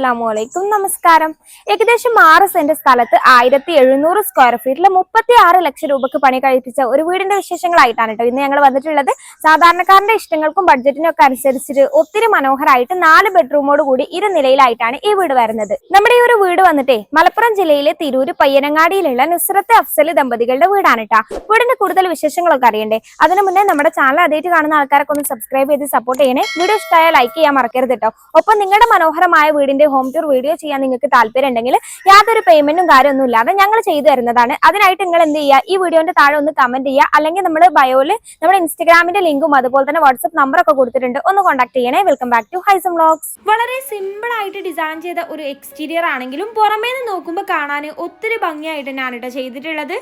അസ്സാം വലൈക്കും നമസ്കാരം. ഏകദേശം ആറ് സെന്റ് സ്ഥലത്ത് ആയിരത്തി എഴുന്നൂറ് സ്ക്വയർ ഫീറ്റിൽ മുപ്പത്തി ആറ് ലക്ഷം രൂപക്ക് പണി കഴിപ്പിച്ച ഒരു വീടിന്റെ വിശേഷങ്ങളായിട്ടാണ് കേട്ടോ ഇന്ന് ഞങ്ങൾ വന്നിട്ടുള്ളത്. സാധാരണക്കാരന്റെ ഇഷ്ടങ്ങൾക്കും ബഡ്ജറ്റിനും ഒക്കെ അനുസരിച്ചിട്ട് ഒത്തിരി മനോഹരമായിട്ട് നാല് ബെഡ്റൂമോട് കൂടി ഇരുനിലയിലായിട്ടാണ് ഈ വീട് വരുന്നത്. നമ്മുടെ ഈ ഒരു വീട് വന്നിട്ടേ മലപ്പുറം ജില്ലയിലെ തിരൂര് പയ്യനങ്ങാടിയിലുള്ള നുസ്രത്ത് അഫ്സൽ ദമ്പതികളുടെ വീടാണ് കേട്ടോ വീടിന്റെ കൂടുതൽ വിശേഷങ്ങളൊക്കെ അറിയണ്ടേ? അതിനു മുന്നേ നമ്മുടെ ചാനൽ അതേറ്റ് കാണുന്ന ആൾക്കാരൊക്കെ ഒന്ന് സബ്സ്ക്രൈബ് ചെയ്ത് സപ്പോർട്ട് ചെയ്യണേ. വീഡിയോ ഇഷ്ടമായ ലൈക്ക് ചെയ്യാൻ മറക്കരുത് കേട്ടോ ഒപ്പം നിങ്ങളുടെ മനോഹരമായ വീടിന്റെ ഹോം ടൂർ വീഡിയോ ചെയ്യാൻ നിങ്ങൾക്ക് താല്പര്യം ഉണ്ടെങ്കിൽ യാതൊരു പേയ്മെന്റും കാര്യമൊന്നും ഇല്ലാതെ ഞങ്ങൾ ചെയ്തു തരുന്നതാണ്. അതിനായിട്ട് നിങ്ങൾ എന്ത് ചെയ്യുക? ഈ വീഡിയോന്റെ താഴെ ഒന്ന് കമന്റ് ചെയ്യുക. അല്ലെങ്കിൽ നമ്മൾ ബയോയിൽ നമ്മുടെ ഇൻസ്റ്റാഗ്രാമിന്റെ ലിങ്കും അതുപോലെ തന്നെ വാട്സ്ആപ്പ് നമ്പറൊക്കെ കൊടുത്തിട്ടുണ്ട്. ഒന്ന് കോൺടാക്ട് ചെയ്യണേ. Welcome back to Haisam vlogs വളരെ സിമ്പിൾ ആയിട്ട് ഡിസൈൻ ചെയ്ത ഒരു എക്സ്റ്റീരിയർ ആണെങ്കിലും പുറമേ നിന്ന് നോക്കുമ്പോൾ കാണാൻ ഒത്തിരി ഭംഗിയായിട്ട് ഞാനിട്ട് ചെയ്തിട്ടുള്ളത്.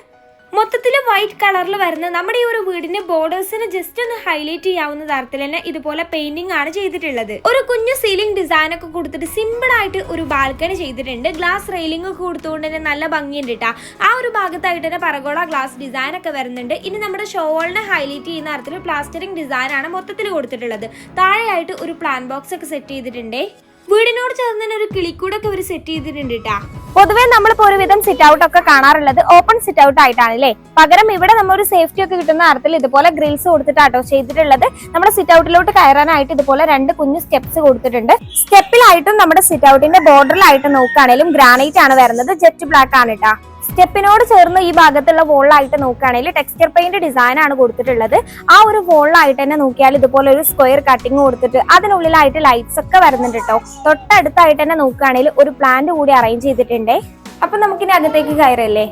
മൊത്തത്തിൽ വൈറ്റ് കളറിൽ വരുന്ന നമ്മുടെ ഈ ഒരു വീടിന്റെ ബോർഡേഴ്സിന് ജസ്റ്റ് ഒന്ന് ഹൈലൈറ്റ് ചെയ്യാവുന്ന തരത്തിൽ തന്നെ ഇതുപോലെ പെയിന്റിംഗ് ആണ് ചെയ്തിട്ടുള്ളത്. ഒരു കുഞ്ഞു സീലിംഗ് ഡിസൈൻ ഒക്കെ കൊടുത്തിട്ട് സിമ്പിൾ ആയിട്ട് ഒരു ബാൽക്കണി ചെയ്തിട്ടുണ്ട്. ഗ്ലാസ് റെയിലിംഗ് ഒക്കെ കൊടുത്തുകൊണ്ട് തന്നെ നല്ല ഭംഗിയുണ്ട് കേട്ടോ ആ ഒരു ഭാഗത്തായിട്ട് തന്നെ പറഗോള ഗ്ലാസ് ഡിസൈൻ ഒക്കെ വരുന്നുണ്ട്. ഇനി നമ്മുടെ ഷോളിനെ ഹൈലൈറ്റ് ചെയ്യുന്ന തരത്തിൽ പ്ലാസ്റ്ററിംഗ് ഡിസൈൻ ആണ് മൊത്തത്തിൽ കൊടുത്തിട്ടുള്ളത്. താഴെയായിട്ട് ഒരു പ്ലാൻ ബോക്സ് ഒക്കെ സെറ്റ് ചെയ്തിട്ടുണ്ട്. വീടിനോട് ചേർന്ന് തന്നെ ഒരു കിളിക്കൂടൊക്കെ ഇവർ സെറ്റ് ചെയ്തിട്ടുണ്ട് കേട്ടാ പൊതുവേ നമ്മളിപ്പോ ഒരുവിധം സിറ്റ് ഔട്ട് ഒക്കെ കാണാറുള്ളത് ഓപ്പൺ സിറ്റ് ഔട്ട് ആയിട്ടാണ് അല്ലേ പകരം ഇവിടെ നമ്മൾ ഒരു സേഫ്റ്റി ഒക്കെ കിട്ടുന്ന തരത്തിൽ ഇതുപോലെ ഗ്രിൽസ് കൊടുത്തിട്ടാട്ടോ ചെയ്തിട്ടുള്ളത്. നമ്മുടെ സിറ്റ് ഔട്ടിലോട്ട് കയറാനായിട്ട് ഇതുപോലെ രണ്ട് കുഞ്ഞു സ്റ്റെപ്സ് കൊടുത്തിട്ടുണ്ട്. സ്റ്റെപ്പിലായിട്ടും നമ്മുടെ സിറ്റ് ഔട്ടിന്റെ ബോർഡറിലായിട്ട് നോക്കുകയാണെങ്കിലും ഗ്രാനൈറ്റ് ആണ് വരുന്നത്. ജെറ്റ് ബ്ലാക്ക് ആണ് കേട്ടാ സ്റ്റെപ്പിനോട് ചേർന്ന് ഈ ഭാഗത്തുള്ള വോളായിട്ട് നോക്കുകയാണെങ്കിൽ ടെക്സ്ചർ പെയിന്റ് ഡിസൈൻ ആണ് കൊടുത്തിട്ടുള്ളത്. ആ ഒരു വോളായിട്ട് തന്നെ നോക്കിയാൽ ഇതുപോലെ ഒരു സ്ക്വയർ കട്ടിങ് കൊടുത്തിട്ട് അതിനുള്ളിലായിട്ട് ലൈറ്റ്സ് ഒക്കെ വരുന്നുണ്ട് കേട്ടോ തൊട്ടടുത്തായിട്ട് തന്നെ നോക്കുകയാണെങ്കിൽ ഒരു പ്ലാന്റ് കൂടി അറേഞ്ച് ചെയ്തിട്ടുണ്ടേ. അപ്പൊ നമുക്കിനി അകത്തേക്ക് കയറല്ലേ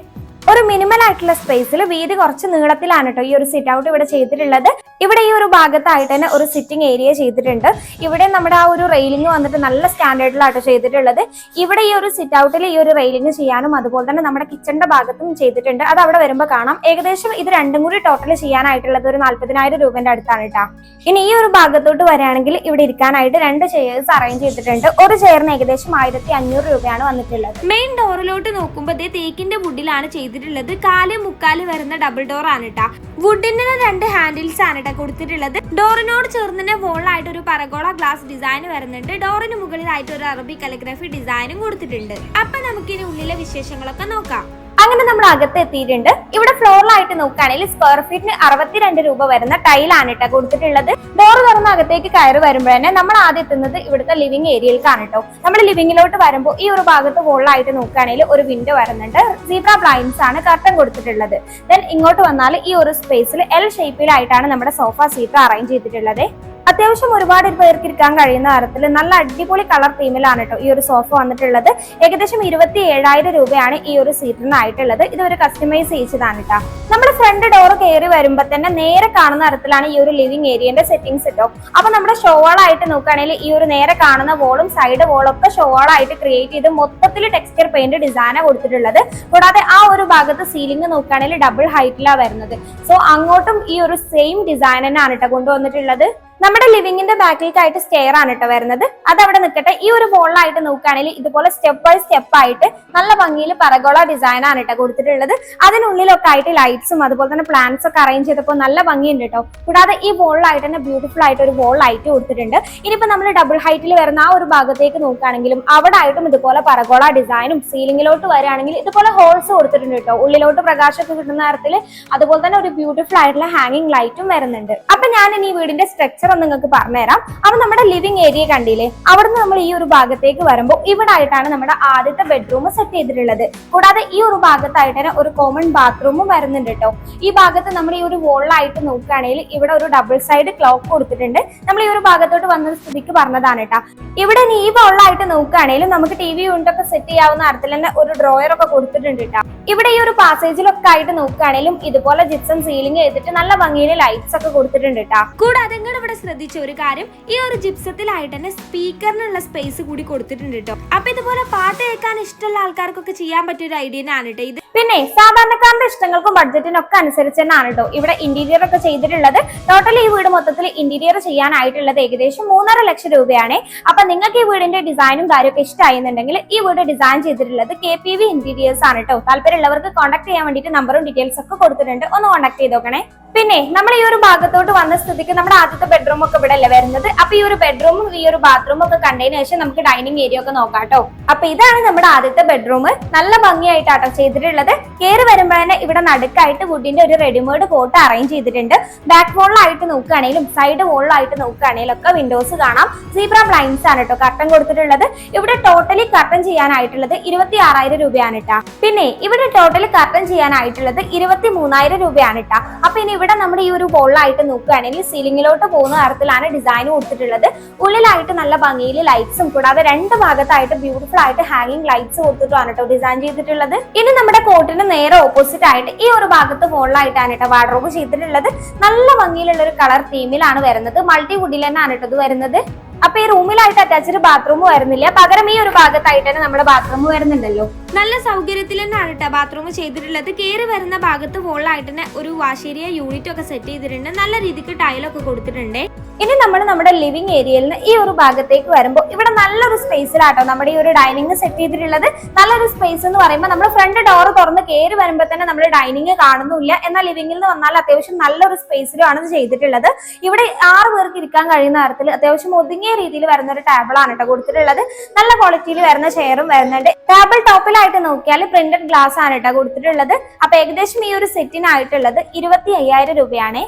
ഒരു മിനിമൽ ആയിട്ടുള്ള സ്പേസിൽ വീതി കുറച്ച് നീളത്തിലാണ് കേട്ടോ ഈ ഒരു സിറ്റ് ഔട്ട് ഇവിടെ ചെയ്തിട്ടുള്ളത്. ഇവിടെ ഈ ഒരു ഭാഗത്തായിട്ട് തന്നെ ഒരു സിറ്റിംഗ് ഏരിയ ചെയ്തിട്ടുണ്ട്. ഇവിടെ നമ്മുടെ ആ ഒരു റെയിലിംഗ് വന്നിട്ട് നല്ല സ്റ്റാൻഡേർഡിലാട്ടോ ചെയ്തിട്ടുള്ളത്. ഇവിടെ ഈ ഒരു സിറ്റ് ഔട്ടിൽ ഈ ഒരു റെയിലിംഗ് ചെയ്യാനും അതുപോലെ തന്നെ നമ്മുടെ കിച്ചണിന്റെ ഭാഗത്തും ചെയ്തിട്ടുണ്ട്. അത് അവിടെ വരുമ്പോൾ കാണാം. ഏകദേശം ഇത് രണ്ടും കൂടി ടോട്ടൽ ചെയ്യാനായിട്ടുള്ളത് ഒരു നാല്പതിനായിരം രൂപന്റെ അടുത്താണ് കേട്ടോ ഇനി ഈ ഒരു ഭാഗത്തോട്ട് വരികയാണെങ്കിൽ ഇവിടെ ഇരിക്കാനായിട്ട് രണ്ട് ചെയർസ് അറേഞ്ച് ചെയ്തിട്ടുണ്ട്. ഒരു ചെയറിന് ഏകദേശം ആയിരത്തി അഞ്ഞൂറ് രൂപയാണ് വന്നിട്ടുള്ളത്. മെയിൻ ഡോറിലോട്ട് നോക്കുമ്പോൾ തേക്കിന്റെ വുഡിലാണ് ചെയ്തിട്ടുള്ളത്. കാൽ മുക്കാൽ വരുന്ന ഡബിൾ ഡോർ ആണ് കേട്ടോ വുഡിന് രണ്ട് ഹാൻഡിൽസ് ആണ് കേട്ടോ കൊടുത്തിട്ടുള്ളത്. ഡോറിനോട് ചേർന്ന് തന്നെ വോളായിട്ട് ഒരു പറഗോള ഗ്ലാസ് ഡിസൈൻ വരുന്നുണ്ട്. ഡോറിന് മുകളിലായിട്ട് ഒരു അറബി കലിഗ്രഫി ഡിസൈനും കൊടുത്തിട്ടുണ്ട്. അപ്പൊ നമുക്കിനി ഉള്ളിലെ വിശേഷങ്ങളൊക്കെ നോക്കാം. അങ്ങനെ നമ്മൾ അകത്ത് എത്തിയിട്ടുണ്ട്. ഇവിടെ ഫ്ലോറിലായിട്ട് നോക്കുകയാണെങ്കിൽ സ്ക്വയർ ഫീറ്റിന് അറുപത്തിരണ്ട് രൂപ വരുന്ന ടൈലാണ് കേട്ടോ കൊടുത്തിട്ടുള്ളത്. ഡോർ തുറന്ന് അകത്തേക്ക് കയറി വരുമ്പോൾ തന്നെ നമ്മൾ ആദ്യം എത്തുന്നത് ഇവിടുത്തെ ലിവിംഗ് ഏരിയയിലേക്കാണ് കേട്ടോ നമ്മൾ ലിവിംഗിലോട്ട് വരുമ്പോൾ ഈ ഒരു ഭാഗത്ത് വോളിലായിട്ട് നോക്കുകയാണെങ്കിൽ ഒരു വിൻഡോ വരുന്നുണ്ട്. സീബ്ര ബ്ലൈൻസ് ആണ് കർട്ടൻ കൊടുത്തിട്ടുള്ളത്. ദെൻ ഇങ്ങോട്ട് വന്നാൽ ഈ ഒരു സ്പേസിൽ എൽ ഷേപ്പിലായിട്ടാണ് നമ്മുടെ സോഫ സീറ്റ് അറേഞ്ച് ചെയ്തിട്ടുള്ളത്. അത്യാവശ്യം ഒരുപാട് പേർക്ക് ഇരിക്കാൻ കഴിയുന്ന തരത്തിൽ നല്ല അടിപൊളി കളർ തീമിലാണ് കേട്ടോ ഈ ഒരു സോഫ വന്നിട്ടുള്ളത്. ഏകദേശം ഇരുപത്തി ഏഴായിരം രൂപയാണ് ഈ ഒരു സീറ്റിനായിട്ടുള്ളത് ഇത് ഒരു കസ്റ്റമൈസ് ചെയ്തതാണ് കേട്ടോ നമ്മുടെ ഫ്രണ്ട് ഡോർ കയറി വരുമ്പോൾ തന്നെ നേരെ കാണുന്ന തരത്തിലാണ് ഈ ഒരു ലിവിംഗ് ഏരിയന്റെ സെറ്റിംഗ്സ് കേട്ടോ അപ്പൊ നമ്മുടെ ഷോളായിട്ട് നോക്കുകയാണെങ്കിൽ ഈ ഒരു നേരെ കാണുന്ന വോളും സൈഡ് വോളും ഒക്കെ ഷോളായിട്ട് ക്രിയേറ്റ് ചെയ്ത് മൊത്തത്തിൽ ടെക്സ്ചർ പെയിന്റ് ഡിസൈനാണ് കൊടുത്തിട്ടുള്ളത്. കൂടാതെ ആ ഒരു ഭാഗത്ത് സീലിംഗ് നോക്കുകയാണെങ്കിൽ ഡബിൾ ഹൈറ്റിലാണ് വരുന്നത്. സോ അങ്ങോട്ടും ഈ ഒരു സെയിം ഡിസൈൻ തന്നെയാണ് കേട്ടോ കൊണ്ടുവന്നിട്ടുള്ളത്. നമ്മുടെ ലിവിങ്ങിന്റെ ബാക്കിലേക്കായിട്ട് സ്റ്റെയർ ആണ് കേട്ടോ വരുന്നത്. അത് അവിടെ നിൽക്കട്ടെ ഈ ഒരു വോളിലായിട്ട് നോക്കുകയാണെങ്കിൽ ഇതുപോലെ സ്റ്റെപ്പ് ബൈ സ്റ്റെപ്പ് ആയിട്ട് നല്ല ഭംഗിയിൽ പറഗോള ഡിസൈൻ ആണ് കേട്ടോ കൊടുത്തിട്ടുള്ളത്. അതിനുള്ളിലൊക്കെ ആയിട്ട് ലൈറ്റ്സും അതുപോലെ തന്നെ പ്ലാന്റ്സ് ഒക്കെ അറേഞ്ച് ചെയ്തപ്പോൾ നല്ല ഭംഗിയുണ്ട് കേട്ടോ കൂടാതെ ഈ വോളിലായിട്ട് തന്നെ ബ്യൂട്ടിഫുൾ ആയിട്ട് ഒരു വോൾ ലൈറ്റ് കൊടുത്തിട്ടുണ്ട്. ഇനിയിപ്പോൾ നമ്മൾ ഡബിൾ ഹൈറ്റിൽ വരുന്ന ആ ഒരു ഭാഗത്തേക്ക് നോക്കുകയാണെങ്കിലും അവിടെ ആയിട്ടും ഇതുപോലെ പറഗോള ഡിസൈനും സീലിംഗിലോട്ട് വരികയാണെങ്കിൽ ഇതുപോലെ ഹോൾസ് കൊടുത്തിട്ടുണ്ട് കേട്ടോ ഉള്ളിലോട്ട് പ്രകാശമൊക്കെ കിട്ടുന്ന തരത്തിൽ അതുപോലെ തന്നെ ഒരു ബ്യൂട്ടിഫുൾ ആയിട്ടുള്ള ഹാങ്ങിങ് ലൈറ്റും വരുന്നുണ്ട്. അപ്പൊ ഞാൻ ഇനി വീടിന്റെ സ്ട്രക്ചർ ഒന്ന് നിങ്ങൾക്ക് പറഞ്ഞുതരാം. അപ്പൊ നമ്മുടെ ലിവിംഗ് ഏരിയ കണ്ടില്ലേ? അവിടുന്ന് നമ്മൾ ഈ ഒരു ഭാഗത്തേക്ക് വരുമ്പോൾ ഇവിടെ ആയിട്ടാണ് നമ്മുടെ ആദ്യത്തെ ബെഡ്റൂം സെറ്റ് ചെയ്തിട്ടുള്ളത്. കൂടാതെ ഈ ഒരു ഭാഗത്തായിട്ട് തന്നെ ഒരു കോമൺ ബാത്റൂമും വരുന്നുണ്ട് കേട്ടോ ഈ ഭാഗത്ത് നമ്മൾ ഈ ഒരു വോളിലായിട്ട് നോക്കുകയാണെങ്കിൽ ഇവിടെ ഒരു ഡബിൾ സൈഡ് ക്ലോക്ക് കൊടുത്തിട്ടുണ്ട്. നമ്മൾ ഈ ഒരു ഭാഗത്തോട്ട് വന്ന സ്ഥിതിക്ക് പറഞ്ഞതാണ് കേട്ടോ ഇവിടെ നീ ഈ വോളിലായിട്ട് നോക്കുകയാണെങ്കിലും നമുക്ക് ടി വി യൂണിറ്റ് ഒക്കെ സെറ്റ് ചെയ്യാവുന്ന തരത്തിൽ തന്നെ ഒരു ഡ്രോയർ ഒക്കെ കൊടുത്തിട്ടുണ്ട് കേട്ടോ ഇവിടെ ഈ ഒരു പാസേജിലൊക്കെ ആയിട്ട് നോക്കുകയാണെങ്കിലും ഇതുപോലെ ജിപ്സം സീലിംഗ് ചെയ്തിട്ട് നല്ല ഭംഗിയിൽ ലൈറ്റ്സ് ഒക്കെ കൊടുത്തിട്ടുണ്ട് കേട്ടോ കൂടാതെ ഇവിടെ ശ്രദ്ധിച്ച ഒരു കാര്യം ഈ ഒരു ജിപ്സത്തിലായിട്ട് തന്നെ സ്പീക്കറിനുള്ള സ്പേസ് കൂടി കൊടുത്തിട്ടുണ്ട് കേട്ടോ അപ്പൊ ഇതുപോലെ പാട്ട് കേൾക്കാൻ ഇഷ്ടമുള്ള ആൾക്കാർക്കൊക്കെ ചെയ്യാൻ പറ്റിയ ഒരു ഐഡിയ ആണ് കേട്ടോ ഇത്. പിന്നെ സാധാരണക്കാരുടെ ഇഷ്ടങ്ങൾക്കും ബഡ്ജറ്റിനും ഒക്കെ അനുസരിച്ച് തന്നെയാണ് കേട്ടോ ഇവിടെ ഇന്റീരിയർ ഒക്കെ ചെയ്തിട്ടുള്ളത്. ടോട്ടൽ ഈ വീട് മൊത്തത്തിൽ ഇന്റീരിയർ ചെയ്യാനായിട്ടുള്ളത് ഏകദേശം മൂന്നര ലക്ഷം രൂപയാണ്. അപ്പൊ നിങ്ങൾക്ക് ഈ വീടിന്റെ ഡിസൈനും കാര്യമൊക്കെ ഇഷ്ടമായിരുന്നുണ്ടെങ്കിൽ ഈ വീട് ഡിസൈൻ ചെയ്തിട്ടുള്ളത് കെ പി വി ഇന്റീരിയേഴ്സ് ആണ് കേട്ടോ താല്പര്യമുള്ളവർക്ക് കോൺടാക്ട് ചെയ്യാൻ വേണ്ടിയിട്ട് നമ്പറും ഡീറ്റെയിൽസ് ഒക്കെ കൊടുത്തിട്ടുണ്ട്. ഒന്ന് കോൺടാക്ട് ചെയ്ത് നോക്കണേ പിന്നെ നമ്മൾ ഈ ഒരു ഭാഗത്തോട്ട് വന്ന സ്ഥിതിക്ക് നമ്മുടെ ആദ്യത്തെ ബെഡ്റൂം ഒക്കെ ഇവിടെ അല്ലേ വരുന്നത്? അപ്പൊ ഈ ഒരു ബെഡ്റൂമും ഈ ഒരു ബാത്റൂമും ഒക്കെ കണ്ടതിന് ശേഷം നമുക്ക് ഡൈനിങ് ഏരിയ ഒക്കെ നോക്കാം കേട്ടോ. അപ്പൊ ഇതാണ് നമ്മുടെ ആദ്യത്തെ ബെഡ്റൂം നല്ല ഭംഗിയായിട്ടാട്ടോ ചെയ്തിട്ടുള്ളത്. കയറി വരുമ്പോൾ തന്നെ ഇവിടെ നടുക്കായിട്ട് വുഡിന്റെ ഒരു റെഡിമെയ്ഡ് കോട്ട് അറേഞ്ച് ചെയ്തിട്ടുണ്ട്. ബാക്ക് വോളിലായിട്ട് നോക്കുകയാണെങ്കിലും സൈഡ് വോളിലായിട്ട് നോക്കുകയാണെങ്കിലും ഒക്കെ വിൻഡോസ് കാണാം. സീബ്ര ബ്ലൈൻസ് ആണ് കേട്ടോ കർട്ടൻ കൊടുത്തിട്ടുള്ളത്. ഇവിടെ ടോട്ടലി കർട്ടൻ ചെയ്യാനായിട്ടുള്ളത് ഇരുപത്തി ആറായിരം രൂപയാണ് കേട്ടാ പിന്നെ ഇവിടെ ടോട്ടലി കർട്ടൻ ചെയ്യാനായിട്ടുള്ളത് ഇരുപത്തി മൂന്നായിരം രൂപയാണ് കേട്ടാ അപ്പൊ ഇനി ഇവിടെ നമ്മുടെ ഈ ഒരു വോളിലായിട്ട് നോക്കുകയാണെങ്കിൽ സീലിംഗിലോട്ട് പോകുന്ന തരത്തിലാണ് ഡിസൈൻ കൊടുത്തിട്ടുള്ളത്. ഉള്ളിലായിട്ട് നല്ല ഭംഗിയിൽ ലൈറ്റ്സും കൂടാതെ രണ്ട് ഭാഗത്തായിട്ട് ബ്യൂട്ടിഫുൾ ആയിട്ട് ഹാങ്ങിങ് ലൈറ്റ്സ് കൊടുത്തിട്ടാണ് കേട്ടോ ഡിസൈൻ ചെയ്തിട്ടുള്ളത്. ഇനി നമ്മുടെ കോട്ടിന് നേരെ ഓപ്പോസിറ്റ് ആയിട്ട് ഈ ഒരു ഭാഗത്ത് വോളിലായിട്ടാണ് കേട്ടോ വാർഡ്രോബ് ചെയ്തിട്ടുള്ളത്. നല്ല ഭംഗിയിലുള്ള ഒരു കളർ തീമിലാണ് വരുന്നത്. മൾട്ടി വുഡിൽ തന്നെയാണ് കേട്ടോ ഇത് വരുന്നത്. അപ്പൊ ഈ റൂമിലായിട്ട് അറ്റാച്ച്ഡ് ബാത്റൂം വരുന്നില്ല പകരം ഈ ഒരു ഭാഗത്തായിട്ട് തന്നെ നമ്മുടെ ബാത്റൂം വരുന്നുണ്ടല്ലോ നല്ല സൗകര്യത്തിൽ തന്നെയാണ് കേട്ടോ ബാത്റൂം ചെയ്തിട്ടുള്ളത്. കയറി വരുന്ന ഭാഗത്ത് വോളിലായിട്ട് തന്നെ ഒരു വാശേരിയ യൂണിറ്റ് ഒക്കെ സെറ്റ് ചെയ്തിട്ടുണ്ട്. നല്ല രീതിക്ക് ടൈലൊക്കെ കൊടുത്തിട്ടുണ്ട്. ഇനി നമ്മൾ നമ്മുടെ ലിവിംഗ് ഏരിയയിൽ നിന്ന് ഈ ഒരു ഭാഗത്തേക്ക് വരുമ്പോൾ ഇവിടെ നല്ലൊരു സ്പേസിലാട്ടോ നമ്മുടെ ഈ ഒരു ഡൈനിങ് സെറ്റ് ചെയ്തിട്ടുള്ളത്. നല്ലൊരു സ്പേസ് എന്ന് പറയുമ്പോൾ നമ്മൾ ഫ്രണ്ട് ഡോർ തുറന്ന് കയറി വരുമ്പോൾ തന്നെ നമ്മൾ ഡൈനിങ് കാണുന്നില്ല എന്നാൽ ലിവിംഗിൽ നിന്ന് വന്നാൽ അത്യാവശ്യം നല്ലൊരു സ്പേസിലുമാണ് ഇത് ചെയ്തിട്ടുള്ളത്. ഇവിടെ ആറ് പേർക്ക് ഇരിക്കാൻ കഴിയുന്ന തരത്തിൽ അത്യാവശ്യം ഒതുങ്ങിയ രീതിയിൽ വരുന്ന ഒരു ടേബിളാണ് കേട്ടോ കൊടുത്തിട്ടുള്ളത്. നല്ല ക്വാളിറ്റിയിൽ വരുന്ന ചെയറും വരുന്നുണ്ട്. ടേബിൾ ടോപ്പിലായിട്ട് നോക്കിയാൽ പ്രിന്റഡ് ഗ്ലാസ് ആണ് കേട്ടോ കൊടുത്തിട്ടുള്ളത്. അപ്പൊ ഏകദേശം ഈ ഒരു സെറ്റിനായിട്ടുള്ളത് ഇരുപത്തി അയ്യായിരം രൂപയാണ്.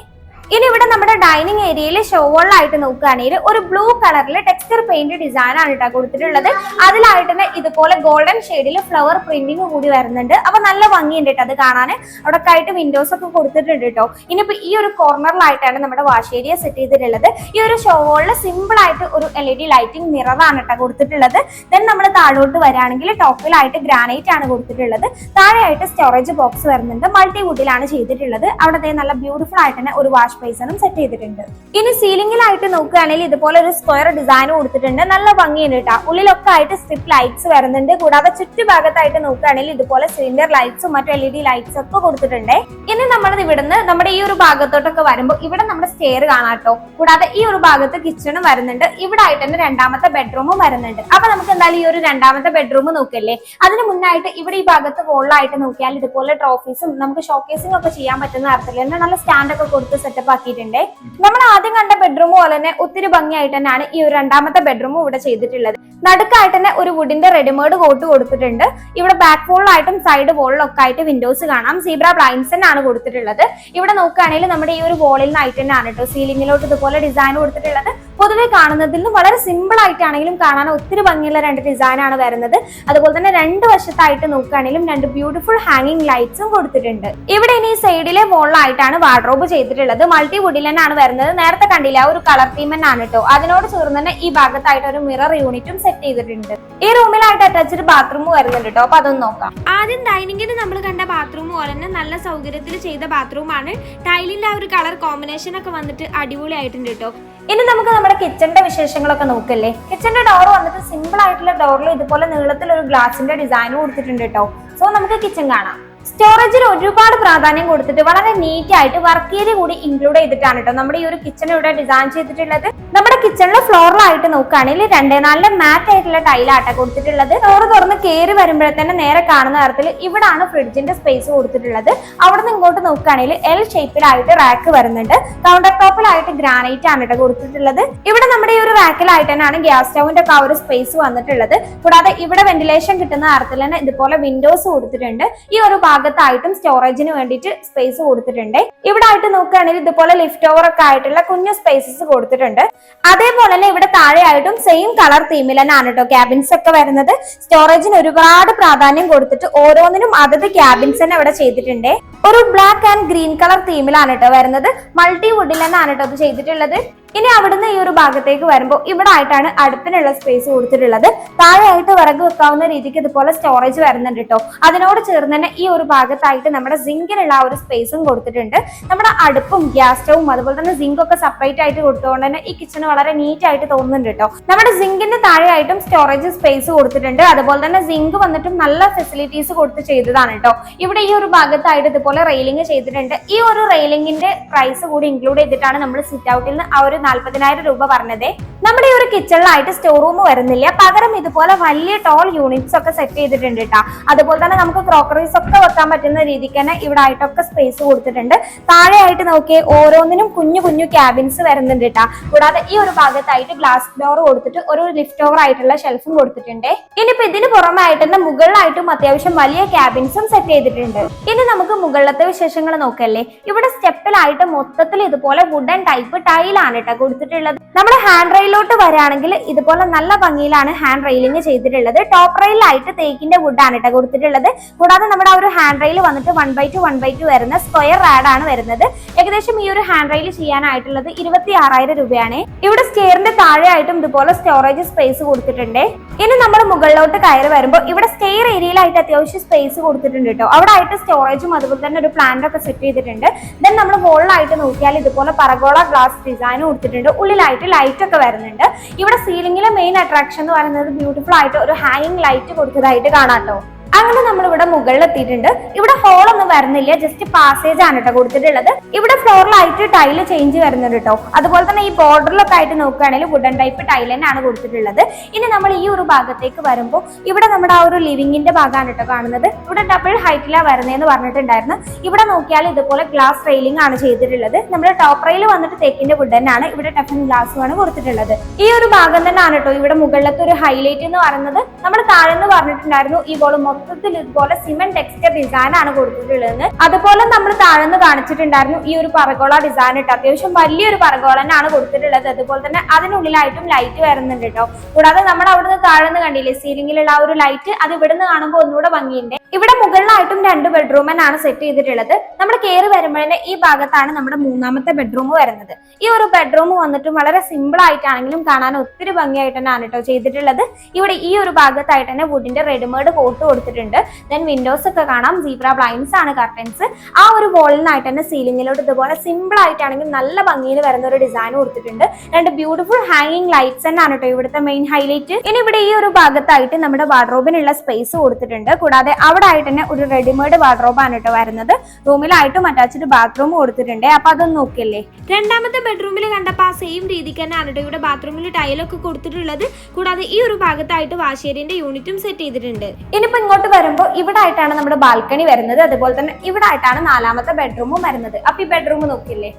ഇനി ഇവിടെ നമ്മുടെ ഡൈനിങ് ഏരിയയിൽ ഷോ ഷോവളിലായിട്ട് നോക്കുകയാണെങ്കിൽ ഒരു ബ്ലൂ കളറിൽ ടെക്സ്ചർ പെയിന്റ് ഡിസൈൻ ആണ് കേട്ടോ കൊടുത്തിട്ടുള്ളത്. അതിലായിട്ട് തന്നെ ഇതുപോലെ ഗോൾഡൻ ഷെയ്ഡിൽ ഫ്ലവർ പ്രിന്റിംഗ് കൂടി വരുന്നുണ്ട്. അപ്പൊ നല്ല ഭംഗിയുണ്ട് കേട്ടോ അത് കാണാൻ അവിടെ ആയിട്ട് വിൻഡോസ് ഒക്കെ കൊടുത്തിട്ടുണ്ട് കേട്ടോ ഇനിയിപ്പോ ഈ ഒരു കോർണറിലായിട്ടാണ് നമ്മുടെ വാഷ് ഏരിയ സെറ്റ് ചെയ്തിട്ടുള്ളത്. ഈ ഒരു ഷോ ഷോവളിൽ സിമ്പിൾ ആയിട്ട് ഒരു എൽ ഇ ഡി ലൈറ്റിംഗ് മിററാണ് കേട്ടോ കൊടുത്തിട്ടുള്ളത്. ദെൻ നമ്മൾ താഴോട്ട് വരാണെങ്കിൽ ടോപ്പിലായിട്ട് ഗ്രാനൈറ്റ് ആണ് കൊടുത്തിട്ടുള്ളത്. താഴെയായിട്ട് സ്റ്റോറേജ് ബോക്സ് വരുന്നുണ്ട്. മൾട്ടി വുഡിലാണ് ചെയ്തിട്ടുള്ളത്. അവിടെ നല്ല ബ്യൂട്ടിഫുൾ ആയിട്ട് തന്നെ ഒരു വാഷ് ബേസിനും സെറ്റ് ചെയ്തിട്ടുണ്ട്. ഇനി സീലിംഗിലായിട്ട് നോക്കുകയാണെങ്കിൽ ഇതുപോലെ ഒരു സ്ക്വയർ ഡിസൈൻ കൊടുത്തിട്ടുണ്ട്. നല്ല ഭംഗിയുണ്ട് കേട്ടോ. ഉള്ളിലൊക്കെ ആയിട്ട് സ്ട്രിപ്പ് ലൈറ്റ്സ് വരുന്നുണ്ട്. കൂടാതെ ചുറ്റുഭാഗത്തായിട്ട് നോക്കുകയാണെങ്കിൽ ഇതുപോലെ സിലിണ്ടർ ലൈറ്റ്സും മറ്റു എൽ ഇ ഡി ലൈറ്റ്സ് ഒക്കെ കൊടുത്തിട്ടുണ്ട്. ഇനി നമ്മൾ ഇവിടുന്ന് നമ്മുടെ ഈ ഒരു ഭാഗത്തോട്ടൊക്കെ വരുമ്പോൾ ഇവിടെ നമ്മുടെ സ്റ്റെയർ കാണാട്ടോ കൂടാതെ ഈ ഒരു ഭാഗത്ത് കിച്ചണും വരുന്നുണ്ട്. ഇവിടെ ആയിട്ട് തന്നെ രണ്ടാമത്തെ ബെഡ്റൂമും വരുന്നുണ്ട്. അപ്പൊ നമുക്ക് എന്തായാലും ഈ ഒരു രണ്ടാമത്തെ ബെഡ്റൂം നോക്കല്ലേ അതിന് മുന്നായിട്ട് ഇവിടെ ഈ ഭാഗത്ത് ഹോളായിട്ട് നോക്കിയാൽ ഇതുപോലെ ട്രോഫീസും നമുക്ക് ഷോക്കേസിംഗ് ഒക്കെ ചെയ്യാൻ പറ്റുന്ന തരത്തിൽ നല്ല സ്റ്റാൻഡ് ഒക്കെ കൊടുത്ത് സെറ്റപ്പ് ആക്കിയിട്ടുണ്ട് നമ്മൾ ആദ്യം കണ്ട ബെഡ്റൂം പോലെ തന്നെ ഒത്തിരി ഭംഗിയായിട്ട് തന്നെയാണ് ഈ ഒരു രണ്ടാമത്തെ ബെഡ്റൂം ഇവിടെ ചെയ്തിട്ടുള്ളത്. നടുക്കായിട്ട് തന്നെ ഒരു വുഡിന്റെ റെഡിമേഡ് കോട്ട് കൊടുത്തിട്ടുണ്ട്. ഇവിടെ ബാക്ക് വോളിലായിട്ടും സൈഡ് വോളിലൊക്കെ ആയിട്ട് വിൻഡോസ് കാണാം. സീബ്ര ബ്ലൈൻഡ്സ് ആണ് കൊടുത്തിട്ടുള്ളത്. ഇവിടെ നോക്കുകയാണെങ്കിൽ നമ്മുടെ ഈ ഒരു വോളിൽ നിന്നായിട്ട് തന്നെയാണ് കേട്ടോ സീലിംഗിലോട്ട് ഇതുപോലെ ഡിസൈൻ കൊടുത്തിട്ടുള്ളത്. പൊതുവെ കാണുന്നതിൽ നിന്ന് വളരെ സിമ്പിൾ ആയിട്ടാണെങ്കിലും കാണാൻ ഒത്തിരി ഭംഗിയുള്ള രണ്ട് ഡിസൈൻ ആണ് വരുന്നത്. അതുപോലെ തന്നെ രണ്ട് വശത്തായിട്ട് നോക്കുകയാണെങ്കിലും രണ്ട് ബ്യൂട്ടിഫുൾ ഹാങ്ങിങ് ലൈറ്റ്സും കൊടുത്തിട്ടുണ്ട്. ഇവിടെ ഇനി സൈഡിലെ വോളിലായിട്ടാണ് വാർഡ്രോബ് ചെയ്തിട്ടുള്ളത്. മൾട്ടി വുഡിൽ തന്നെയാണ് വരുന്നത്. നേരത്തെ കണ്ടില്ല ഒരു കളർ തീം ആണ് കേട്ടോ അതിനോട് ചേർന്ന് തന്നെ ഈ ഭാഗത്തായിട്ട് ഒരു മിറർ യൂണിറ്റും സെറ്റ് ചെയ്തിട്ടുണ്ട്. ഈ റൂമിലായിട്ട് അറ്റാച്ച്ഡ് ബാത്റൂം വരുന്നുണ്ട് കേട്ടോ അപ്പൊ അതൊന്ന് നോക്കാം. ആദ്യം ഡൈനിങ്ങിന് നമ്മൾ കണ്ട ബാത്റൂം പോലെ തന്നെ നല്ല സൗകര്യത്തിൽ ചെയ്ത ബാത്റൂം ആണ്. ടൈലിന്റെ ആ ഒരു കളർ കോമ്പിനേഷൻ ഒക്കെ വന്നിട്ട് അടിപൊളിയായിട്ടുണ്ട് കേട്ടോ ഇനി നമുക്ക് നമ്മുടെ കിച്ചന്റെ വിശേഷങ്ങളൊക്കെ നോക്കല്ലേ? കിച്ചന്റെ ഡോർ വന്നിട്ട് സിമ്പിൾ ആയിട്ടുള്ള ഡോറിൽ ഇതുപോലെ നീളത്തിൽ ഒരു ഗ്ലാസിന്റെ ഡിസൈൻ കൊടുത്തിട്ടുണ്ട് കേട്ടോ സോ നമുക്ക് കിച്ചൺ കാണാം. സ്റ്റോറേജിൽ ഒരുപാട് പ്രാധാന്യം കൊടുത്തിട്ട് വളരെ നീറ്റ് ആയിട്ട് വർക്ക് ഏരിയ കൂടി ഇൻക്ലൂഡ് ചെയ്തിട്ടാണ് കേട്ടോ നമ്മുടെ ഈ ഒരു കിച്ചൺ ഇവിടെ ഡിസൈൻ ചെയ്തിട്ടുള്ളത്. നമ്മുടെ കിച്ചണിലെ ഫ്ലോറിലായിട്ട് നോക്കുകയാണെങ്കിൽ രണ്ടേ നാലിലെ മാറ്റ് ആയിട്ടുള്ള ടൈലാട്ട കൊടുത്തിട്ടുള്ളത്. ഡോറ് തുറന്ന് കയറി വരുമ്പോഴേ തന്നെ നേരെ കാണുന്ന തരത്തിൽ ഇവിടാണ് ഫ്രിഡ്ജിന്റെ സ്പേസ് കൊടുത്തിട്ടുള്ളത്. അവിടെ നിന്ന് ഇങ്ങോട്ട് നോക്കുകയാണെങ്കിൽ എൽ ഷേപ്പിലായിട്ട് റാക്ക് വരുന്നുണ്ട്. കൗണ്ടർ ടോപ്പിലായിട്ട് ഗ്രാനൈറ്റ് ആണ് കേട്ടോ കൊടുത്തിട്ടുള്ളത്. ഇവിടെ നമ്മുടെ ഈ ഒരു റാക്കിലായിട്ട് തന്നെയാണ് ഗ്യാസ് സ്റ്റൗവിന്റെ ഒക്കെ ഒരു സ്പേസ് വന്നിട്ടുള്ളത്. കൂടാതെ ഇവിടെ വെന്റിലേഷൻ കിട്ടുന്ന തരത്തിൽ തന്നെ ഇതുപോലെ വിൻഡോസ് കൊടുത്തിട്ടുണ്ട്. ഈ ഒരു ഭാഗത്തായിട്ടും സ്റ്റോറേജിന് വേണ്ടിയിട്ട് സ്പേസ് കൊടുത്തിട്ടുണ്ട്. ഇവിടെ ആയിട്ട് നോക്കുകയാണെങ്കിൽ ഇതുപോലെ ലിഫ്റ്റ് ഓവർ ഒക്കെ ആയിട്ടുള്ള കുഞ്ഞു സ്പേസസ് കൊടുത്തിട്ടുണ്ട്. അതേപോലെ തന്നെ ഇവിടെ താഴെയായിട്ടും സെയിം കളർ തീമിൽ തന്നെയാണ് കേട്ടോ ക്യാബിൻസ് ഒക്കെ വരുന്നത്. സ്റ്റോറേജിന് ഒരുപാട് പ്രാധാന്യം കൊടുത്തിട്ട് ഓരോന്നിനും അതത് ക്യാബിൻസ് തന്നെ ഇവിടെ ചെയ്തിട്ടുണ്ട്. ഒരു ബ്ലാക്ക് ആൻഡ് ഗ്രീൻ കളർ തീമിലാണ് കേട്ടോ വരുന്നത്. മൾട്ടി വുഡിൽ തന്നെയാണ് കേട്ടോ അത് ചെയ്തിട്ടുള്ളത്. ഇനി അവിടുന്ന് ഈ ഒരു ഭാഗത്തേക്ക് വരുമ്പോൾ ഇവിടെ ആയിട്ടാണ് അടുപ്പിനുള്ള സ്പേസ് കൊടുത്തിട്ടുള്ളത്. താഴെയായിട്ട് വിറക് വെക്കാവുന്ന രീതിക്ക് ഇതുപോലെ സ്റ്റോറേജ് വരുന്നുണ്ട് കേട്ടോ അതിനോട് ചേർന്ന് തന്നെ ഈ ഒരു ഭാഗത്തായിട്ട് നമ്മുടെ സിങ്കിനുള്ള ആ ഒരു സ്പേസും കൊടുത്തിട്ടുണ്ട്. നമ്മുടെ അടുപ്പും ഗ്യാസ് സ്റ്റവും അതുപോലെ തന്നെ സിങ്ക് ഒക്കെ സെപ്പറേറ്റ് ആയിട്ട് കൊടുത്തുകൊണ്ട് തന്നെ ഈ കിച്ചൺ വളരെ നീറ്റ് ആയിട്ട് തോന്നുന്നുണ്ട് കേട്ടോ നമ്മുടെ സിങ്കിന്റെ താഴെയായിട്ടും സ്റ്റോറേജ് സ്പേസ് കൊടുത്തിട്ടുണ്ട്. അതുപോലെ തന്നെ സിങ്ക് വന്നിട്ടും നല്ല ഫെസിലിറ്റീസ് കൊടുത്ത് ചെയ്തതാണ് കേട്ടോ ഇവിടെ ഈ ഒരു ഭാഗത്തായിട്ട് ഇതുപോലെ റെയിലിംഗ് ചെയ്തിട്ടുണ്ട്. ഈ ഒരു റെയിലിംഗിന്റെ പ്രൈസ് കൂടി ഇൻക്ലൂഡ് ചെയ്തിട്ടാണ് നമ്മൾ സിറ്റ് ഔട്ടിൽ നിന്ന് ആ ഒരു നാല്പതിനായിരം രൂപ പറഞ്ഞത്. നമ്മുടെ ഈ ഒരു കിച്ചണിലായിട്ട് സ്റ്റോർ റൂം വരുന്നില്ല. പകരം ഇതുപോലെ വലിയ ടോൾ യൂണിറ്റ്സ് ഒക്കെ സെറ്റ് ചെയ്തിട്ടുണ്ട് കേട്ടോ അതുപോലെ തന്നെ നമുക്ക് ക്രോക്കറീസ് ഒക്കെ വെക്കാൻ പറ്റുന്ന രീതിക്ക് തന്നെ ഇവിടെ ആയിട്ടൊക്കെ സ്പേസ് കൊടുത്തിട്ടുണ്ട്. താഴെയായിട്ട് നോക്കിയേ ഓരോന്നിനും കുഞ്ഞു കുഞ്ഞു ക്യാബിൻസ് വരുന്നുണ്ട് കേട്ടോ കൂടാതെ ഈ ഒരു ഭാഗത്തായിട്ട് ഗ്ലാസ് ഡോർ കൊടുത്തിട്ട് ഒരു ലിഫ്റ്റ് ഓവർ ആയിട്ടുള്ള ഷെൽഫും കൊടുത്തിട്ടുണ്ട്. ഇനിയിപ്പോ ഇതിന് പുറമായിട്ട് തന്നെ മുകളിലായിട്ടും അത്യാവശ്യം വലിയ ക്യാബിൻസും സെറ്റ് ചെയ്തിട്ടുണ്ട്. ഇനി നമുക്ക് മുകളിലത്തെ വിശേഷങ്ങൾ നോക്കല്ലേ? ഇവിടെ സ്റ്റെപ്പിലായിട്ട് മൊത്തത്തിൽ ഇതുപോലെ വുഡൻ ടൈപ്പ് ടൈലാണ് കേട്ടോ കൊടുത്തിട്ടുള്ളത്. നമ്മൾ ഹാൻഡ് റെയിലോട്ട് വരാണെങ്കിൽ ഇതുപോലെ നല്ല ഭംഗിയിലാണ് ഹാൻഡ് റെയിലിംഗ് ചെയ്തിട്ടുള്ളത്. ടോപ്പ് റെയിലായിട്ട് തേക്കിന്റെ വുഡാണ് കേട്ടോ കൊടുത്തിട്ടുള്ളത്. കൂടാതെ നമ്മുടെ ആ ഒരു ഹാൻഡ് റെയിൽ വന്നിട്ട് one by two one by two വരുന്ന സ്ക്വയർ റാഡാണ് വരുന്നത്. ഏകദേശം ഈ ഒരു ഹാൻഡ് റെയിൽ ചെയ്യാനായിട്ടുള്ളത് ഇരുപത്തി ആറായിരം രൂപയാണ്. ഇവിടെ സ്റ്റെയറിന്റെ താഴെയായിട്ടും ഇതുപോലെ സ്റ്റോറേജ് സ്പേസ് കൊടുത്തിട്ടുണ്ട്. ഇനി നമ്മൾ മുകളിലോട്ട് കയറി വരുമ്പോൾ ഇവിടെ സ്റ്റെയർ ഏരിയയിലായിട്ട് അത്യാവശ്യം സ്പേസ് കൊടുത്തിട്ടുണ്ട് കേട്ടോ. അവിടെ ആയിട്ട് സ്റ്റോറേജും അതുപോലെ തന്നെ ഒരു പ്ലാന്റ് ഒക്കെ സെറ്റ് ചെയ്തിട്ടുണ്ട്. ദെൻ നമ്മൾ മുകളിലായിട്ട് നോക്കിയാൽ ഇതുപോലെ പറഗോള ഗ്ലാസ് ഡിസൈനും കൊടുത്തിട്ടുണ്ട്. ഉള്ളിലായിട്ട് ലൈറ്റ് ഒക്കെ വരുന്നുണ്ട്. ഇവിടെ സീലിംഗിലെ മെയിൻ അട്രാക്ഷൻ എന്ന് പറയുന്നത് ബ്യൂട്ടിഫുൾ ആയിട്ട് ഒരു ഹാങ്ങിങ് ലൈറ്റ് കൊടുത്തതായിട്ട് കാണാട്ടോ അങ്ങനെ നമ്മൾ ഇവിടെ മുകളിൽ എത്തിയിട്ടുണ്ട് ഇവിടെ ഹോൾ ഒന്നും വരുന്നില്ല ജസ്റ്റ് പാസേജ് ആണ് കേട്ടോ കൊടുത്തിട്ടുള്ളത്. ഇവിടെ ഫ്ലോറിലായിട്ട് ടൈൽ ചേഞ്ച് വരുന്നുണ്ട് കേട്ടോ അതുപോലെ തന്നെ ഈ ബോർഡറിലൊക്കെ ആയിട്ട് നോക്കുകയാണെങ്കിൽ വുഡൻ ടൈപ്പ് ടൈൽ തന്നെയാണ് കൊടുത്തിട്ടുള്ളത്. ഇനി നമ്മൾ ഈ ഒരു ഭാഗത്തേക്ക് വരുമ്പോൾ ഇവിടെ നമ്മുടെ ആ ഒരു ലിവിങ്ങിന്റെ ഭാഗമാണ് കേട്ടോ കാണുന്നത്. ഇവിടെ ഡബിൾ ഹൈറ്റിലാണ് വരുന്നതെന്ന് പറഞ്ഞിട്ടുണ്ടായിരുന്നു. ഇവിടെ നോക്കിയാൽ ഇതുപോലെ ഗ്ലാസ് റെയിലിംഗ് ആണ് ചെയ്തിട്ടുള്ളത്. നമ്മുടെ ടോപ്പ് റെയിൽ വന്നിട്ട് തേക്കിന്റെ വുഡ് തന്നെയാണ് ഇവിടെ ടഫൻ ഗ്ലാസ്സുമാണ് കൊടുത്തിട്ടുള്ളത്. ഈ ഒരു ഭാഗം തന്നെയാണ് കേട്ടോ ഇവിടെ മുകളിലത്തെ ഒരു ഹൈലൈറ്റ് എന്ന് പറയുന്നത്. നമ്മൾ താഴെന്ന് പറഞ്ഞിട്ടുണ്ടായിരുന്നു ഈ ബോൾ മൊത്തത്തിൽ ഇതുപോലെ സിമെന്റ് ടെക്സ്റ്റർ ഡിസൈൻ ആണ് കൊടുത്തിട്ടുള്ളത് അതുപോലെ നമ്മൾ താഴെന്ന് കാണിച്ചിട്ടുണ്ടായിരുന്നു ഈ ഒരു പറഗോള ഡിസൈൻ ഇട്ട്. അത്യാവശ്യം വലിയൊരു പറഗോള തന്നെയാണ് കൊടുത്തിട്ടുള്ളത്. അതുപോലെ തന്നെ അതിനുള്ളിലായിട്ടും ലൈറ്റ് വരുന്നുണ്ട് കേട്ടോ. കൂടാതെ നമ്മൾ അവിടുന്ന് താഴെന്ന് കണ്ടില്ലേ സീലിംഗിലുള്ള ആ ഒരു ലൈറ്റ് അത് ഇവിടുന്ന് കാണുമ്പോൾ ഒന്നുകൂടെ ഭംഗിയുണ്ട്. ഇവിടെ മുകളിലായിട്ടും രണ്ട് ബെഡ്റൂം ആണ് സെറ്റ് ചെയ്തിട്ടുള്ളത്. നമ്മൾ കയറി വരുമ്പോഴേ ഈ ഭാഗത്താണ് നമ്മുടെ മൂന്നാമത്തെ ബെഡ്റൂം വരുന്നത്. ഈ ഒരു ബെഡ്റൂം വന്നിട്ടും വളരെ സിമ്പിൾ ആയിട്ടാണെങ്കിലും കാണാൻ ഒത്തിരി ഭംഗിയായിട്ട് തന്നെയാണ് കേട്ടോ ചെയ്തിട്ടുള്ളത്. ഇവിടെ ഈ ഒരു ഭാഗത്തായിട്ട് തന്നെ വുഡിന്റെ റെഡിമേഡ് കോട്ട് കൊടുത്തിട്ടുണ്ട്. ദെൻ വിൻഡോസ് ഒക്കെ കാണാം. സീബ്ര ബ്ലൈൻസ് ആണ് കർട്ടൻസ് ആ ഒരു വോളിനായിട്ട് തന്നെ സീലിംഗിലോട്ട് ഇതുപോലെ സിമ്പിൾ ആയിട്ടാണെങ്കിൽ നല്ല ഭംഗിയിൽ വരുന്ന ഒരു ഡിസൈൻ കൊടുത്തിട്ടുണ്ട്. രണ്ട് ബ്യൂട്ടിഫുൾ ഹാങ്ങിങ് ലൈറ്റ്സ് തന്നെയാണ് കേട്ടോ ഇവിടുത്തെ മെയിൻ ഹൈലൈറ്റ് ഇനി ഇവിടെ ഈ ഒരു ഭാഗത്തായിട്ട് നമ്മുടെ വാർഡ്രോബിനുള്ള സ്പേസ് കൊടുത്തിട്ടുണ്ട്. കൂടാതെ ആയിട്ട് തന്നെ ഒരു റെഡിമെയ്ഡ് വാർഡ്രോബാണ് കേട്ടോ വരുന്നത്. റൂമിലായിട്ടും അറ്റാച്ച്ഡ് ബാത്റൂം കൊടുത്തിട്ടുണ്ട്. അപ്പൊ അതൊന്നും നോക്കിയല്ലേ? രണ്ടാമത്തെ ബെഡ്റൂമിൽ കണ്ടപ്പോൾ ആ സെയിം രീതിക്ക് തന്നെയാണ് കേട്ടോ ഇവിടെ ബാത്റൂമിൽ ടൈലൊക്കെ കൊടുത്തിട്ടുള്ളത്. കൂടാതെ ഈ ഒരു ഭാഗത്തായിട്ട് വാശേരിന്റെ യൂണിറ്റും സെറ്റ് ചെയ്തിട്ടുണ്ട്. ഇനിയിപ്പോ ഇങ്ങോട്ട് വരുമ്പോൾ ഇവിടെ ആയിട്ടാണ് നമ്മുടെ ബാൽക്കണി വരുന്നത്. അതുപോലെ തന്നെ ഇവിടെ ആയിട്ടാണ് നാലാമത്തെ ബെഡ്റൂമും വരുന്നത്. അപ്പൊ ഈ ബെഡ്റൂം നോക്കില്ലേ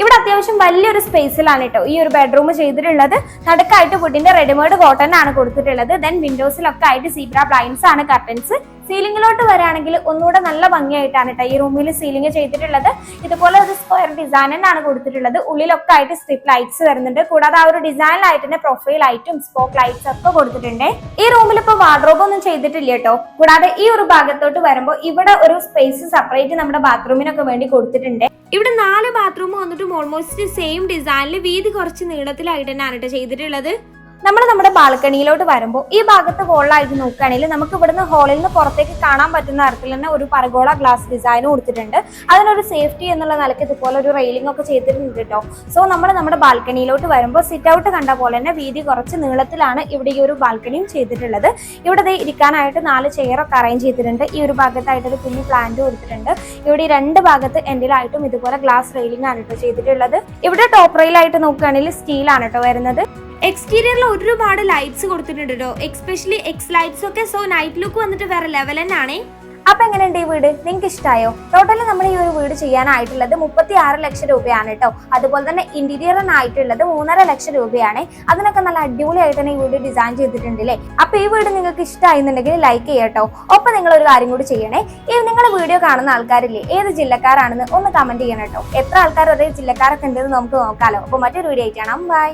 ഇവിടെ അത്യാവശ്യം വലിയൊരു സ്പേസിലാണ് കേട്ടോ ഈ ഒരു ബെഡ്റൂം ചെയ്തിട്ടുള്ളത്. നടുക്കായിട്ട് വുഡിന്റെ റെഡിമെയ്ഡ് കോട്ടൺ ആണ് കൊടുത്തിട്ടുള്ളത്. ദെൻ വിൻഡോസിലൊക്കെ ആയിട്ട് സീബ്ര ബ്ലൈൻസ് ആണ് കർട്ടൻസ് സീലിംഗിലോട്ട് വരാണെങ്കിൽ ഒന്നുകൂടെ നല്ല ഭംഗിയായിട്ടാണ് കേട്ടോ ഈ റൂമിൽ സീലിംഗ് ചെയ്തിട്ടുള്ളത്. ഇതുപോലെ ഒരു സ്ക്വയർ ഡിസൈൻ തന്നെയാണ് കൊടുത്തിട്ടുള്ളത്. ഉള്ളിലൊക്കെ ആയിട്ട് സ്ട്രിപ്പ് ലൈറ്റ്സ് വരുന്നുണ്ട്. കൂടാതെ ആ ഒരു ഡിസൈനിലായിട്ട് തന്നെ പ്രൊഫൈൽ ലൈറ്റും സ്പോക്ക് ലൈറ്റ്സ് ഒക്കെ കൊടുത്തിട്ടുണ്ട്. ഈ റൂമിൽ ഇപ്പോൾ വാർഡ്രോബ് ഒന്നും ചെയ്തിട്ടില്ല കേട്ടോ കൂടാതെ ഈ ഒരു ഭാഗത്തോട്ട് വരുമ്പോൾ ഇവിടെ ഒരു സ്പേസ് സെപ്പറേറ്റ് നമ്മുടെ ബാത്റൂമിനൊക്കെ വേണ്ടി കൊടുത്തിട്ടുണ്ട്. ഇവിടെ നാല് ബാത്റൂം വന്നിട്ടും ഓൾമോസ്റ്റ് സെയിം ഡിസൈനിൽ വീതി കുറച്ച് നീളത്തിലായിട്ട് തന്നെയാണ് കേട്ടോ ചെയ്തിട്ടുള്ളത്. നമ്മൾ നമ്മുടെ ബാൽക്കണിയിലോട്ട് വരുമ്പോൾ ഈ ഭാഗത്ത് ഹോളിലായിട്ട് നോക്കുകയാണെങ്കിൽ നമുക്ക് ഇവിടുന്ന് ഹോളിൽ നിന്ന് പുറത്തേക്ക് കാണാൻ പറ്റുന്ന തരത്തിൽ തന്നെ ഒരു പരഗോള ഗ്ലാസ് ഡിസൈൻ കൊടുത്തിട്ടുണ്ട്. അതിനൊരു സേഫ്റ്റി എന്നുള്ള നിലയ്ക്ക് ഇതുപോലെ ഒരു റെയിലിംഗ് ഒക്കെ ചെയ്തിട്ടുണ്ട് കേട്ടോ സോ നമ്മൾ നമ്മുടെ ബാൽക്കണിയിലോട്ട് വരുമ്പോൾ സിറ്റ് ഔട്ട് കണ്ട പോലെ തന്നെ വീതി കുറച്ച് നീളത്തിലാണ് ഇവിടെ ഈ ഒരു ബാൽക്കണിയും ചെയ്തിട്ടുള്ളത്. ഇവിടെ ഇരിക്കാനായിട്ട് നാല് ചെയറൊക്കെ അറേഞ്ച് ചെയ്തിട്ടുണ്ട്. ഈ ഒരു ഭാഗത്തായിട്ട് ഒരു കുഞ്ഞു പ്ലാന്റ് കൊടുത്തിട്ടുണ്ട്. ഇവിടെ രണ്ട് ഭാഗത്ത് എൻഡിലായിട്ടും ഇതുപോലെ ഗ്ലാസ് റെയിലിംഗ് ആണ് കേട്ടോ ചെയ്തിട്ടുള്ളത്. ഇവിടെ ടോപ്പ് റെയിലായിട്ട് നോക്കുകയാണെങ്കിൽ സ്റ്റീലാണ് കേട്ടോ വരുന്നത്. എക്സ്റ്റീരിയറിൽ ഒരുപാട് ലൈറ്റ്സ് കൊടുത്തിട്ടുണ്ട് കേട്ടോ എക്സ്പെഷ്യലി എക്സ് ലൈറ്റ്സ് ഒക്കെ സോ നൈറ്റ് ലുക്ക് വന്നിട്ട് വേറെ ലെവൽ തന്നെയാണേ അപ്പൊ എങ്ങനെയുണ്ട് ഈ വീട്? നിങ്ങൾക്ക് ഇഷ്ടമായോ ടോട്ടലി നമ്മൾ ഈ ഒരു വീട് ചെയ്യാനായിട്ടുള്ളത് മുപ്പത്തി ആറ് ലക്ഷം രൂപയാണ് കേട്ടോ അതുപോലെ തന്നെ ഇന്റീരിയറിനായിട്ടുള്ളത് മൂന്നര ലക്ഷം രൂപയാണ്. അതിനൊക്കെ നല്ല അടിപൊളിയായിട്ട് തന്നെ ഈ വീട് ഡിസൈൻ ചെയ്തിട്ടുണ്ട് അല്ലേ അപ്പൊ ഈ വീട് നിങ്ങൾക്ക് ഇഷ്ടമായിരുന്നുണ്ടെങ്കിൽ ലൈക്ക് ചെയ്യട്ടോ ഒപ്പം നിങ്ങൾ ഒരു കാര്യം കൂടി ചെയ്യണേ. ഈ നിങ്ങളുടെ വീഡിയോ കാണുന്ന ആൾക്കാരില്ലേ ഏത് ജില്ലക്കാരാണെന്ന് ഒന്ന് കമന്റ് ചെയ്യണം കേട്ടോ എത്ര ആൾക്കാർ അതേ ജില്ലക്കാരൊക്കെ ഉണ്ടെന്ന് നമുക്ക് നോക്കാലോ. അപ്പൊ മറ്റൊരു വീഡിയോ ആയിട്ടാണ് ബൈ